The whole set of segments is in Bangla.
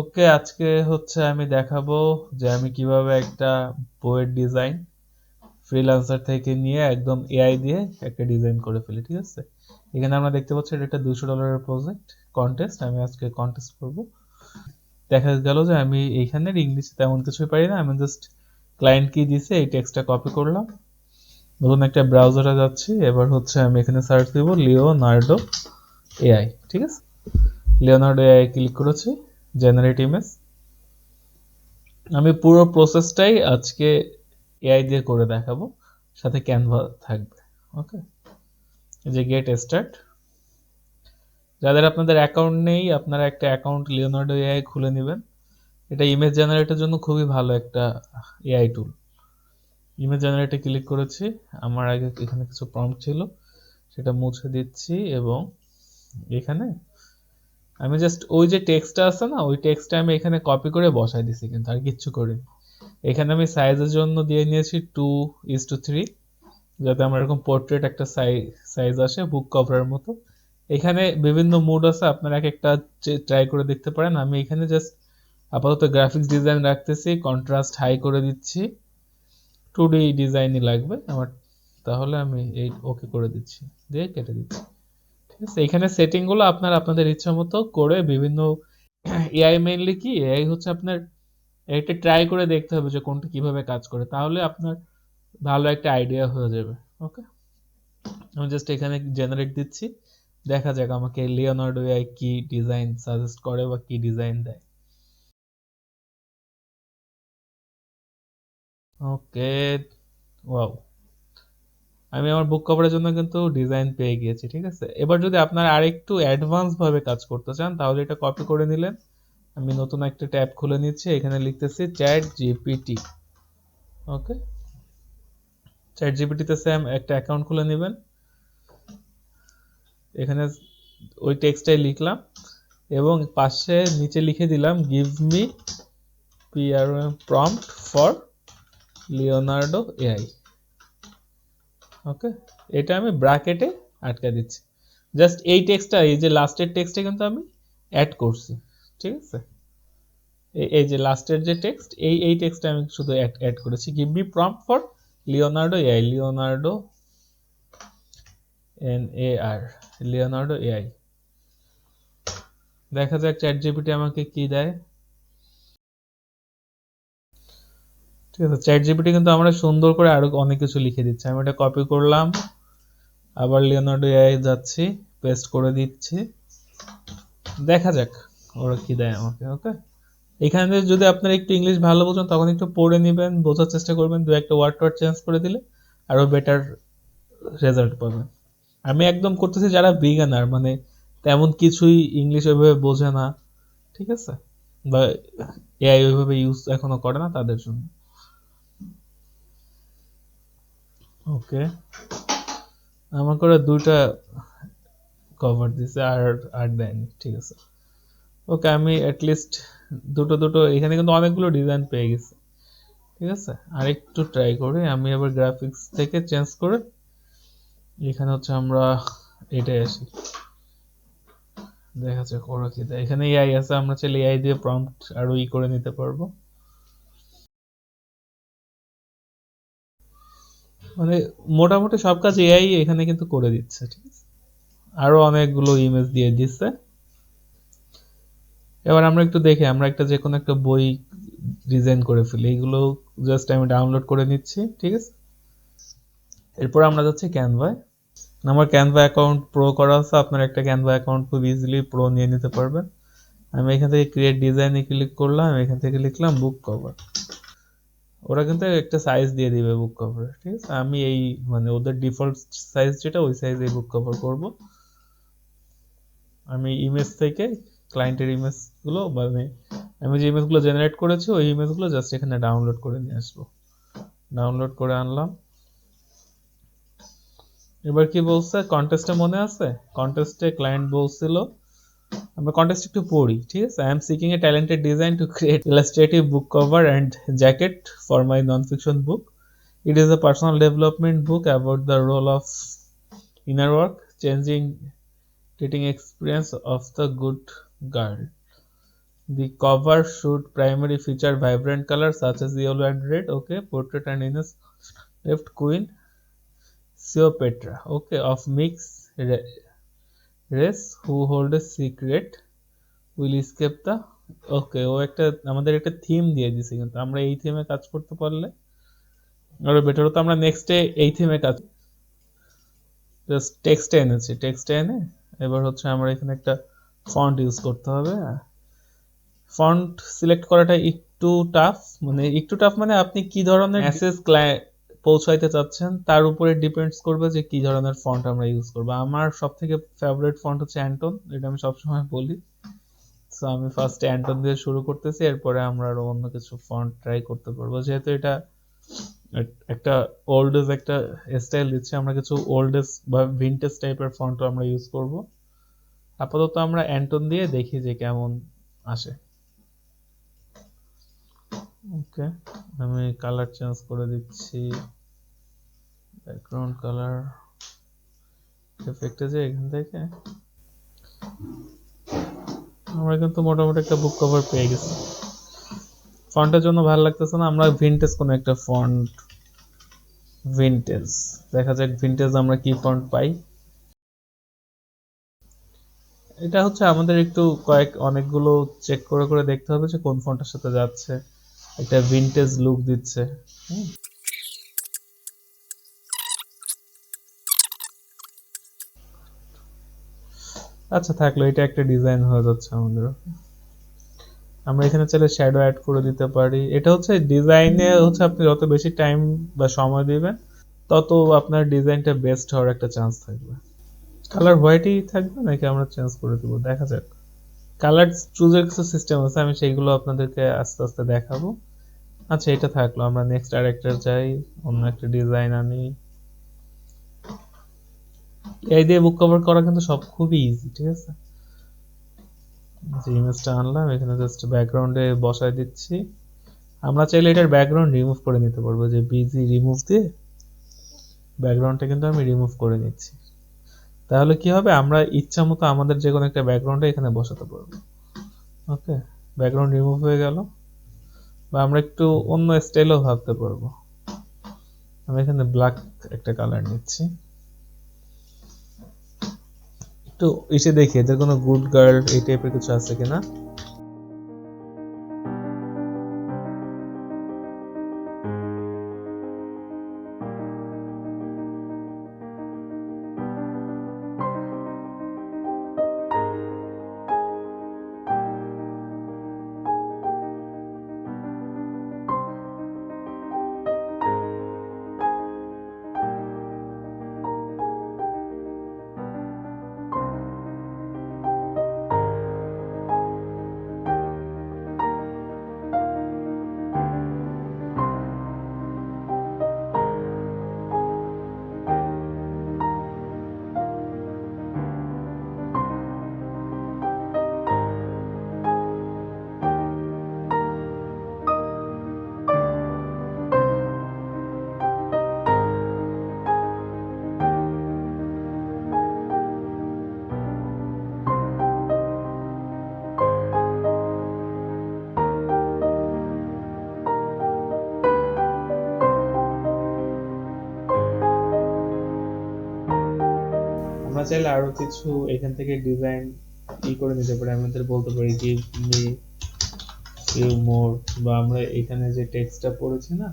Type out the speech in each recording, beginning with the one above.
ওকে, আজকে হচ্ছে আমি দেখাবো যে আমি কীভাবে একটা বইয়ের ডিজাইন ফ্রিল্যান্সার থেকে নিয়ে একদম এআই দিয়ে একটা ডিজাইন করে ফেলি, ঠিক আছে? এখানে আমরা দেখতে পাচ্ছি এটা একটা দুশো ডলারের প্রজেক্ট কন্টেস্ট আমি আজকে কন্টেস্ট করব। দেখা গেল যে আমি এইখানে ইংলিশে তেমন কিছুই পারি না, আমি জাস্ট ক্লায়েন্ট কি দিছে, এই টেক্সটটা কপি করলাম। নতুন একটা ব্রাউজারে যাচ্ছি, এবার হচ্ছে আমি এখানে সার্চ দিব লিওনার্ডো এআই ঠিক আছে? লিওনার্ডো এআই ক্লিক করেছি। জেনারেট ইমেজ আমি পুরো প্রসেসটাই আজকে এআই দিয়ে করে দেখাবো, সাথে ক্যানভা থাকবে ওকে যে গেট স্টার্ট যাদের আপনাদের অ্যাকাউন্ট নেই, আপনারা একটা অ্যাকাউন্ট লিওনার্ডো এআই খুলে নেবেন। এটা ইমেজ জেনারেটের জন্য খুবই ভালো একটা এআই টুল ইমেজ জেনারেটে ক্লিক করেছি, আমার আগে এখানে কিছু প্রম্পট ছিল, সেটা মুছে দিচ্ছি এবং এখানে আমি জাস্ট ওই যে টেক্সটটা আছে না, ওই টেক্সটটা আমি এখানে কপি করে বসাই দিছি কিন্তু, আর কিচ্ছু করিনি। এখানে আমি সাইজের জন্য দিয়ে নিয়েছি টু ইস টু থ্রি যাতে আমার এরকম পোর্ট্রেট একটা সাইজ আসে বুক কভারের মতো। এখানে বিভিন্ন মুড আছে, আপনারা এক একটা ট্রাই করে দেখতে পারেন। আমি এখানে জাস্ট আপাতত গ্রাফিক্স ডিজাইন রাখতেছি কন্ট্রাস্ট হাই করে দিচ্ছি। টু ডি ডিজাইনই লাগবে, আমার, তাহলে আমি এই ওকে করে দিচ্ছি। দিয়ে কেটে দিচ্ছি। এখানে সেটিংগুলো আপনার আপনাদের ইচ্ছা মতো করে বিভিন্ন এআই মেইনলি কি এআই হচ্ছে আপনার একটা ট্রাই করে দেখতে হবে যে কোনটা কীভাবে কাজ করে, তাহলে আপনার ভালো একটা আইডিয়া হয়ে যাবে ওকে আমি জাস্ট এখানে জেনারেট দিচ্ছি, দেখা যাক আমাকে লিওনার্ডো এআই কি ডিজাইন সাজেস্ট করে বা কি ডিজাইন দেয়। ওকে ওয়াও আমি আমার বুক কভারের জন্য কিন্তু ডিজাইন পেয়ে গিয়েছি, ঠিক আছে? এবার যদি আপনারা আরেকটু অ্যাডভান্স ভাবে কাজ করতে চান, তাহলে এটা কপি করে নিলেন। আমি নতুন একটা ট্যাব খুলে নিচ্ছি, এখানে লিখতেছি চ্যাট জিপিটি ওকে চ্যাট জিপিটিতে সেম একটা অ্যাকাউন্ট খুলে নেবেন। এখানে ওই টেক্সটাই লিখলাম এবং পাশে নিচে লিখে দিলাম give me PR prompt for Leonardo AI okay এটা আমি ব্র্যাকেটে আটকে দিচ্ছি। জাস্ট এই টেক্সটটা এই যে লাস্টের টেক্সটে কিন্তু আমি অ্যাড করছি। ঠিক আছে? এই যে লাস্টের যে টেক্সট এই এই টেক্সটটা আমি শুধু অ্যাড করেছি। Give me prompt for Leonardo AI Leonardo N A R Leonardo AI দেখা যাক চ্যাট জিপিটি আমাকে কি দেয়। ঠিক আছে চ্যাট জিপিটি কিন্তু আমরা সুন্দর করে আরও অনেক কিছু লিখে দিচ্ছে। আমি এটা কপি করলাম, আবার লিওনার্ডো এআই যাচ্ছি পেস্ট করে দিচ্ছি। দেখা যাক ওরা কি দেয় আমাকে ওকে এখানে যদি আপনারা একটু ইংলিশ ভালো বোঝেন, তখন একটু পড়ে নেবেন, বোঝার চেষ্টা করবেন, দু একটা ওয়ার্ড ওয়ার্ড চেঞ্জ করে দিলে আরও বেটার রেজাল্ট পাবেন। আমি একদম করতেছি যারা বিগানার মানে তেমন কিছুই ইংলিশ ওইভাবে বোঝে না, ঠিক আছে? বা এআই ওইভাবে ইউজ এখনও করে না তাদের জন্য। ওকে। আমার করে দুইটা কভার দিছে, আর আর দেয়নি, ঠিক আছে। ওকে, আমি অ্যাটলিস্ট দুটো দুটো, এখানে কিন্তু অনেকগুলো ডিজাইন পেয়ে গেছি, ঠিক আছে? আর একটু ট্রাই করি, আমি আবার গ্রাফিক্স থেকে চেঞ্জ করে, এখানে হচ্ছে আমরা এটাই আসি। দেখা যাক ওরা কি এখানে এআই আছে, আমরা চাইলে এআই দিয়ে প্রম্পট আরও ই করে নিতে পারব। মানে মোটামুটি সব কাজ এআই এখানে কিন্তু করে দিচ্ছে, ঠিক আছে? আরও অনেকগুলো ইমেজ দিয়ে দিচ্ছে। এবার আমরা একটু দেখি, আমরা একটা যে কোনো একটা বই ডিজাইন করে ফেলি, এগুলো জাস্ট আমি ডাউনলোড করে নিচ্ছি, ঠিক আছে? এরপর আমরা যাচ্ছি ক্যানভায় আমার ক্যানভা অ্যাকাউন্ট প্রো করা আছে, আপনার একটা ক্যানভা অ্যাকাউন্ট খুব ইজিলি প্রো নিয়ে নিতে পারবেন। আমি এখান থেকে ক্রিয়েট ডিজাইনে ক্লিক করলাম এখান থেকে লিখলাম বুক কভার ওরা কিন্তু একটা সাইজ দিয়ে দিবে বুক কভার ঠিক আছে? আমি এই মানে ওদের ডিফল্ট সাইজ যেটা, ওই সাইজে বুক কভার করব। আমি ইমেজ থেকে ক্লায়েন্টের ইমেজগুলো মানে আমি যে ইমেজগুলো জেনারেট করেছি, ওই ইমেজগুলো জাস্ট এখানে ডাউনলোড করে নিয়ে আসব। ডাউনলোড করে আনলাম। এবার কি বলছে? কন্টেস্টে মনে আছে? কন্টেস্টে ক্লায়েন্ট বলছিল আমরা কন্টেস্ট একটু পড়ি ঠিক আছে I am seeking a talented design to create illustrative book cover and jacket for my non fiction book it is a personal development book about the role of inner work changing teaching experience of the good girl The cover should primarily feature vibrant colors such as yellow and red. Okay, portrait and Ines left Queen Cleopatra. Okay, of mixed Ra- who hold a secret, will escape the, okay, ও একটা, আমাদের একটা থিম দিয়ে দিছে কিন্তু, আমরা এই থিমে কাজ করতে পারলে, আরও বেটার হতো, আমরা নেক্সটে এই থিমে কাজ জাস্ট টেক্সটে এনেছি টেক্সটে এনে, এবার হচ্ছে আমরা এখানে একটা ফন্ট ইউজ করতে হবে ফন্ট সিলেক্ট করাটা একটু টাফ মানে একটু টাফ মানে আপনি কি ধরনের মেসেজ পৌঁছাইতে চাচ্ছেন, তার উপরে ডিপেন্ডস করবে যে কি ধরনের ফন্ট আমরা ইউজ করব। আমার সব থেকে ফেভারিট ফন্ট হচ্ছে অ্যান্টন এটা আমি সবসময় বলি। সো আমি ফার্স্ট অ্যান্টন দিয়ে শুরু করতেছি, এরপরে আমরা আরও অন্য কিছু ফন্ট ট্রাই করতে পারব। যেহেতু এটা একটা ওল্ড এজ একটা স্টাইল দিচ্ছে, আমরা কিছু ওল্ড এজ বা ভিন্টেজ টাইপের ফন্টও আমরা ইউজ করব। আপাতত আমরা অ্যান্টন দিয়ে দেখি যে কেমন আসে। ওকে আমি কালার চেঞ্জ করে দিচ্ছি। ব্যাকগ্রাউন্ড কালার এফেক্টে যে এখান থেকে। আমরা কিন্তু মোটামুটি একটা বুক কভার পেয়ে গেছি। ফন্টের জন্য ভালো লাগতেছে না, আমরা ভিনটেজ কোনো একটা ফন্ট ভিনটেজ দেখা যাক ভিনটেজ আমরা কি ফন্ট পাই। এটা হচ্ছে আমাদের একটু কয়েক অনেকগুলো চেক করে করে দেখতে হবে যে কোন ফন্টের সাথে যাচ্ছে। একটা ভিনটেজ লুক দিচ্ছে। আচ্ছা থাকল, এটা একটা ডিজাইন হয়ে যাচ্ছে আমাদের আমরা এখানে চাইলে শ্যাডো অ্যাড করে দিতে পারি। এটা হচ্ছে ডিজাইনে হচ্ছে আপনি যত বেশি টাইম বা সময় দিবেন, তত আপনার ডিজাইনটা বেস্ট হওয়ার একটা চান্স থাকবে। কালার হোয়াইটই থাকবে, নাকি আমরা চেঞ্জ করে দেবো? দেখা যাক। কালার চুজের কিছু সিস্টেম আছে, আমি সেইগুলো আপনাদেরকে আস্তে আস্তে দেখাবো। আচ্ছা এটা থাকল, আমরা নেক্সট আরেকটা যাই, অন্য একটা ডিজাইন আনি। এই দিয়ে বুক কভার করা কিন্তু সব খুবই ইজি ঠিক আছে? যে ইমেজটা আনলাম, এখানে জাস্ট ব্যাকগ্রাউন্ডে বসায় দিচ্ছি। আমরা চাইলে এটার ব্যাকগ্রাউন্ড রিমুভ করে নিতে পারব, যে বিজি রিমুভ দিয়ে ব্যাকগ্রাউন্ডটা কিন্তু আমি রিমুভ করে নিচ্ছি। তাহলে কি হবে? আমরা ইচ্ছা মতো আমাদের যে কোনো একটা ব্যাকগ্রাউন্ডে এখানে বসাতে পারব। ওকে ব্যাকগ্রাউন্ড রিমুভ হয়ে গেল। বা আমরা একটু অন্য স্টাইলও ভাবতে পারব। আমি এখানে ব্ল্যাক একটা কালার নিচ্ছি। একটু এসে দেখি, এদের কোনো গুড গার্ল এই টাইপের কিছু আছে কিনা? আমরা চাইলে আরও কিছু এখান থেকে ডিজাইন ই করে নিতে পারি। আমাদের বলতে পারি গিভ মি, ফিউ মোর বা আমরা এখানে যে টেক্সটটা পড়েছি না,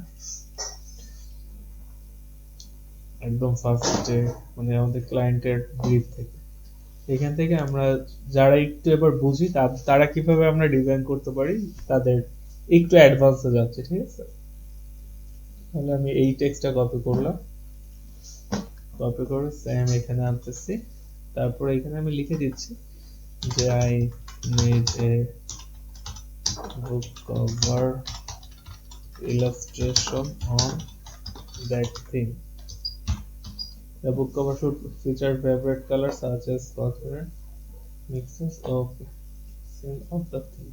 একদম ফার্স্টে মানে আমাদের ক্লায়েন্টের ব্রিফ থেকে। এখান থেকে আমরা যারা একটু এবার বুঝি তারা কীভাবে আমরা ডিজাইন করতে পারি, তাদের একটু অ্যাডভান্সে যাচ্ছে, ঠিক আছে? তাহলে আমি এই টেক্সটটা কপি করলাম। কপি করে সেম এখানে আনতেছি। তারপর এখানে আমি লিখে দিচ্ছি যে I need a book cover illustration on that thing the book cover should feature favourite colour such as coach mixes of same of the thing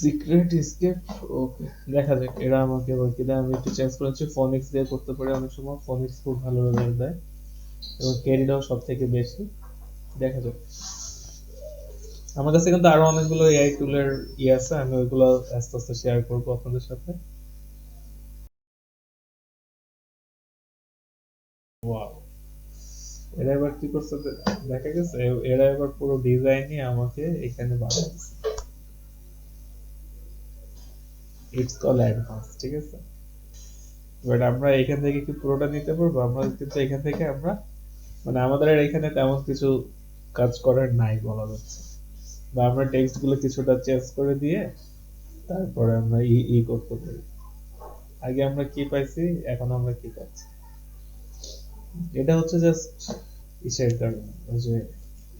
secret escape okay দেখা যাক, এরা আমাকে এবার কিনা আমি একটু চেঞ্জ করেছি ফনিক্স দিয়ে করতে পারি অনেক সময়। ফনিক্স খুব ভালো রেজাল্ট দেয়। এবং ক্যারিটাও সব থেকে বেশি। দেখা যাক। আমার কাছে কিন্তু আরও অনেকগুলো এআই টুলের ইয়ে আছে। আমি ওইগুলো আস্তে আস্তে শেয়ার করব আপনাদের সাথে। এরা এবার কি করছে? দেখা গেছে। এরা এবার পুরো ডিজাইনই আমাকে এখানে বানাচ্ছে। ইটস কল অ্যাডভান্স ঠিক আছে? বাট আমরা এখান থেকে কি পুরোটা নিতে পারব? আমরা কিন্তু এখান থেকে আমরা মানে আমাদের এখানে তেমন কিছু কাজ করার নাই বলা যাচ্ছে। বা আমরা কিছুটা চেঞ্জ করে দিয়ে তারপরে আমরা ই ই করতে পারি। আগে আমরা কি পাইছি? এখন আমরা কি পাচ্ছি? এটা হচ্ছে জাস্ট ইসের কারণে যে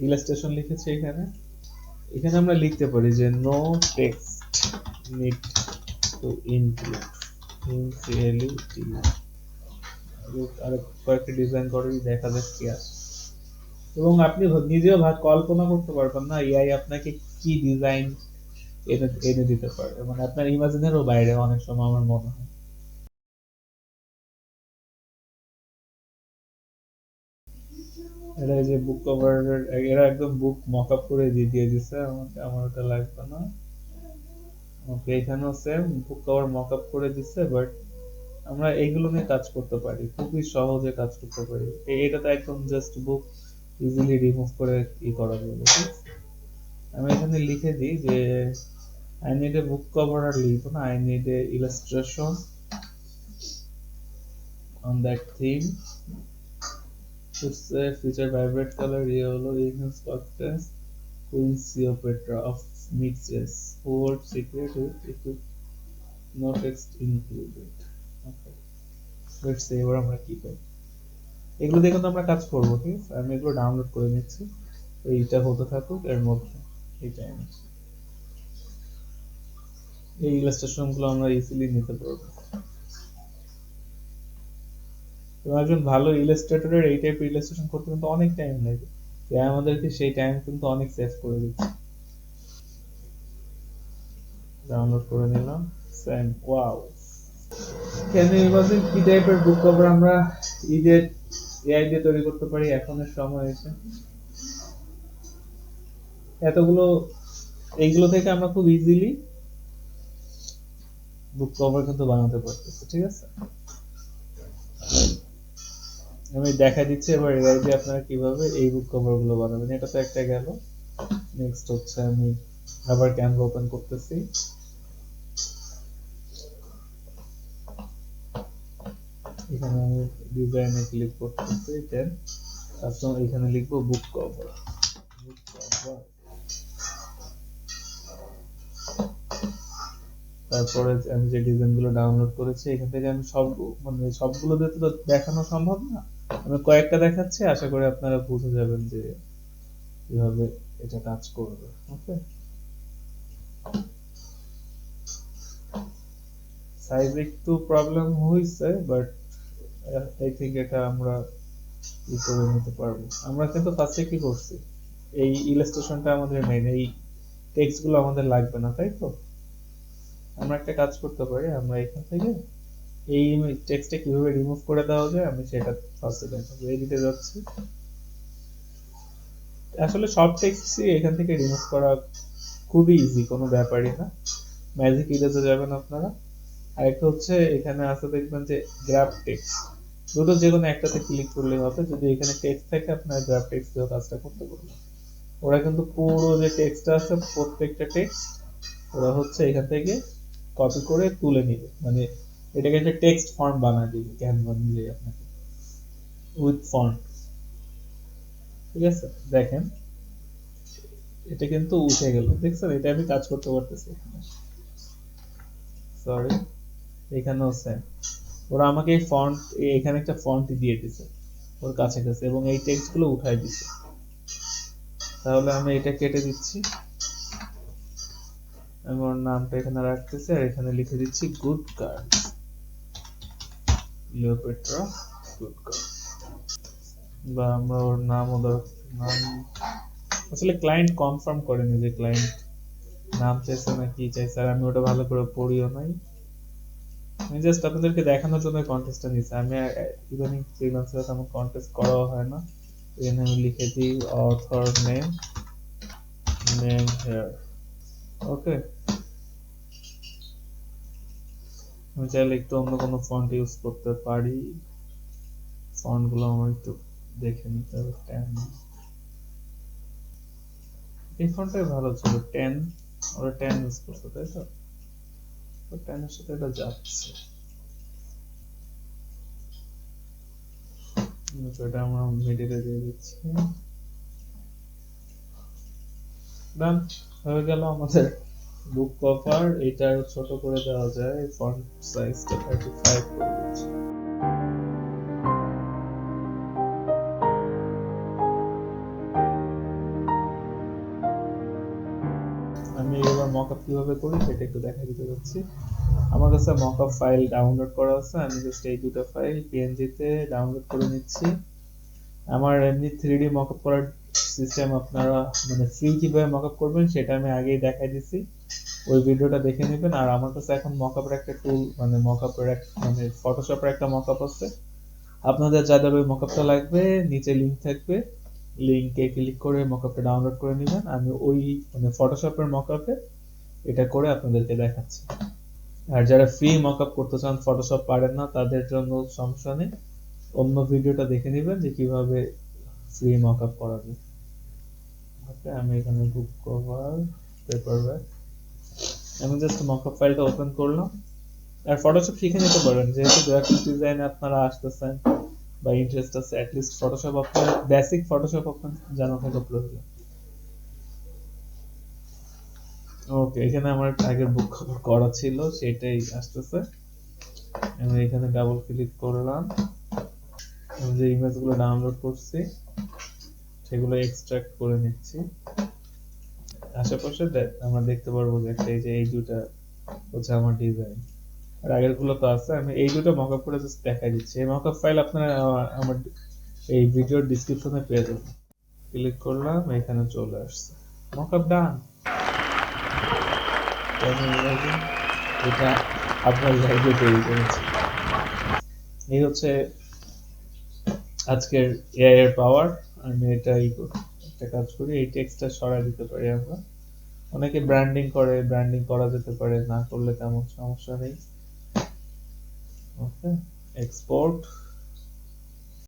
ইলাস্ট্রেশন লিখেছি এখানে। এখানে আমরা লিখতে পারি যে no text need to include ইনসিএলই আর কয়েকটা ডিজাইন করে দেখা যাক কি আসে এবং আপনি নিজেও কল্পনা করতে পারবেন না এআই আপনাকে কি ডিজাইন এনে এনে দিতে পারে। মানে আপনার ইমাজিনেরও বাইরে অনেক সময় আমার মনে হয়। এরা যে বুক কভার এরা একদম বুক মক আপ করে দিয়ে দিয়ে দিছে আমাকে, আমার ওটা লাগবে না। ওকে এখানেও same book cover mock up করে দিছে বাট আমরা এইগুলো নিয়ে কাজ করতে পারি খুবই সহজে কাজ করতে পারি এটা তো একদম জাস্ট বুক ইজিলি রিমুভ করে ই করা যাবে আমি এখানে লিখে দিই যে I need a book cover আর লিখব না I need a illustration on that theme It's a feature vibrant color yellow Ignis Cocktails Queen Cleopatra of Mixes Whole secret with equip no text included. Okay. Let's see এবার আমরা কি পাই এগুলো দিয়ে কিন্তু আমরা কাজ করব, ঠিক আছে? আমি এগুলো ডাউনলোড করে নিচ্ছি। এইটা হতে থাকুক, এর মধ্যে এই টাইমে এই ইলাস্ট্রেশনগুলো আমরা ইজিলি নিতে পারব। তো একজন ভালো ইলাস্ট্রেটরের এই টাইপের ইলাস্ট্রেশন করতে কিন্তু অনেক টাইম লাগে। এআই আমাদেরকে সেই টাইম কিন্তু অনেক সেভ করে দিচ্ছে। ডাউনলোড করে নিলাম। Same wow can you imagine কি টাইপের বুক কভার আমরা ঈদের এআই দিয়ে তৈরি করতে পারি? এখনের সময় এসে। এতগুলো এইগুলো থেকে আমরা খুব ইজিলি বুক কভার কিন্তু বানাতে পারতেছি ঠিক আছে? আমি দেখা দিচ্ছি এবার এআই দিয়ে আপনারা কীভাবে এই বুক কভারগুলো বানাবেন। এটা তো একটা গেল। নেক্সট হচ্ছে আমি আবার ক্যানভা ওপেন করতেছি। এখানে আমি ডিজাইনে ক্লিক করতেছি দেন তারপর এখানে লিখব বুক কভার বুক কভার তারপরে আমি যে ডিজাইনগুলো ডাউনলোড করেছি, এখান থেকে আমি সব মানে সবগুলো দিয়ে তো দেখানো সম্ভব না। আমি কয়েকটা দেখাচ্ছি, আশা করি আপনারা বুঝে যাবেন যে কীভাবে এটা কাজ করবে ওকে সাইজ একটু প্রবলেম হয়েছে বাট আই থিঙ্ক এটা আমরা ই করে নিতে পারব। আমরা কিন্তু ফার্স্টে কি করছি? এই ইলাস্ট্রেশনটা আমাদের মেইন এই টেক্সটগুলো আমাদের লাগবে না, তাই তো? আমরা একটা কাজ করতে পারি, আমরা এখান থেকে এই টেক্সটটা কীভাবে রিমুভ করে দেওয়া যায়, আমি সেটা ফার্স্টে দেখাবো। এডিটে যাচ্ছি। আসলে সব টেক্সটই এখান থেকে রিমুভ করা খুবই ইজি কোনো ব্যাপারই না। ম্যাজিক ইরেজে যাবেন আপনারা। আরেকটা হচ্ছে এখানে আছে দেখবেন যে গ্রাফ টেক্সট দুটো যে কোনো একটাতে ক্লিক করলে হবে। যদি এখানে টেক্সট থাকে, আপনার গ্রাফ টেক্সট দিয়েও কাজটা করতে পারবেন। ওরা কিন্তু পুরো যে টেক্সটটা আছে, প্রত্যেকটা টেক্সট ওরা হচ্ছে এখান থেকে কপি করে তুলে নিবে। মানে এটাকে একটা টেক্সট ফর্ম বানায় দিবে ক্যানভা নিলে আপনাকে। উইথ ফন্ট ঠিক আছে? দেখেন। এটা কিন্তু উঠে গেল। দেখছেন? এটা আমি কাজ করতে পারতেছি। এখানে সরি এখানেও সেম ওরা আমাকে ফন্ট এখানে একটা ফন্ট দিয়ে দিছে, ওর কাছে কাছে এবং এই টেক্সটগুলো উঠাই দিছে। তাহলে আমি এটা কেটে দিচ্ছি। আমি ওর নামটা এখানে রাখতেছি আর এখানে লিখে দিচ্ছি good card Cleopatra good card বা আমরা ওর নাম ওদের নাম, আসলে ক্লায়েন্ট কনফার্ম করেনি যে ক্লায়েন্ট নাম চাইছে না কি চাইছে, আর আমি ওটা ভালো করে পড়িও নাই। আমি জাস্ট আপনাদেরকে দেখানোর জন্য কন্টেস্টটা নিয়েছি। আমি ইদানিং ফ্রিল্যান্সারে তেমন কন্টেস্ট করাও হয় না। এখানে আমি লিখে দিই author name name here okay আমি চাইলে একটু অন্য কোনো ফন্ট ইউজ করতে পারি। ফন্টগুলো আমার একটু দেখে নিতে হবে টেন এই ফন্টটাই ভালো ছিল টেন ওরা টেন ইউজ করছে তাই তো? তো টেনের সাথে এটা যাচ্ছে এটা আমরা মিডিলে দিয়ে দিচ্ছি ডান হয়ে গেল আমাদের বুক কভার এটা ছোট করে দেওয়া যায় ফন্ট সাইজটা থার্টি ফাইভ করে দিচ্ছি মকআপ কীভাবে করি সেটা একটু দেখা দিতে যাচ্ছি। আমার কাছে মকআপ ফাইল ডাউনলোড করা আছে, আমি জাস্ট এই দুটো ফাইল পিএনজি তে ডাউনলোড করে নিচ্ছি। আমার এমনি থ্রি ডি মকআপ করার সিস্টেম আপনারা মানে ফ্রি কীভাবে মকআপ করবেন সেটা আমি আগেই দেখাই দিছি। ওই ভিডিওটা দেখে নেবেন। আর আমার কাছে এখন মকআপের একটা টুল মানে মকআপের মানে ফটোশপের একটা মকআপ আছে। আপনাদের যাদের ওই মকআপটা লাগবে, নিচে লিংক থাকবে। লিংকে ক্লিক করে মকআপটা ডাউনলোড করে নেবেন। আমি ওই মানে ফটোশপের মকআপে এটা করে আপনাদেরকে দেখাচ্ছি। আর যারা ফ্রি মকআপ করতে চান ফটোশপ পারেন না, তাদের জন্য সমস্যা নেই। অন্য ভিডিওটা দেখে নেবেন যে কীভাবে ফ্রি মকআপ করা যায়। আমি এখানে বুক কভার পেপার ব্যাগ আমি জাস্ট মকআপ ফাইলটা ওপেন করলাম। আর ফটোশপ শিখে নিতে পারেন, যেহেতু গ্রাফিক ডিজাইনে আপনারা আসতেছেন বা ইন্টারেস্ট আছে অ্যাটলিস্ট ফটোশপ আপনার বেসিক ফটোশপ আপনার জানা থাকা প্রয়োজন। ওকে এখানে আমার আগের বুক করা ছিল, সেটাই আসতেছে। আমি এখানে ডাবল ক্লিক করলাম। আমি যে ইমেজগুলো ডাউনলোড করছি, সেগুলো এক্সট্রাক্ট করে নিচ্ছি। আশেপাশে আমরা দেখতে পারব যে একটা এই যে এই দুটা হচ্ছে আমার ডিজাইন আর আগেরগুলো তো আছে, আমি এই দুটো মকআপ করে জাস্ট দেখাই দিচ্ছি। এই মকআপ ফাইল আপনারা আমার- আমার এই ভিডিওর ডিসক্রিপশনে পেয়ে যাবেন। ক্লিক করলাম, এখানে চলে আসছে। মকআপ ডান এটা আপনার লাইভে তৈরি করেছি। এই হচ্ছে আজকের এআই এর পাওয়ার আমি এটা একটা কাজ করি, এই টেক্সটটা সরাই দিতে পারি আমরা। অনেকে ব্র্যান্ডিং করে ব্র্যান্ডিং করা যেতে পারে, না করলে তেমন সমস্যা নেই। ওকে এক্সপোর্ট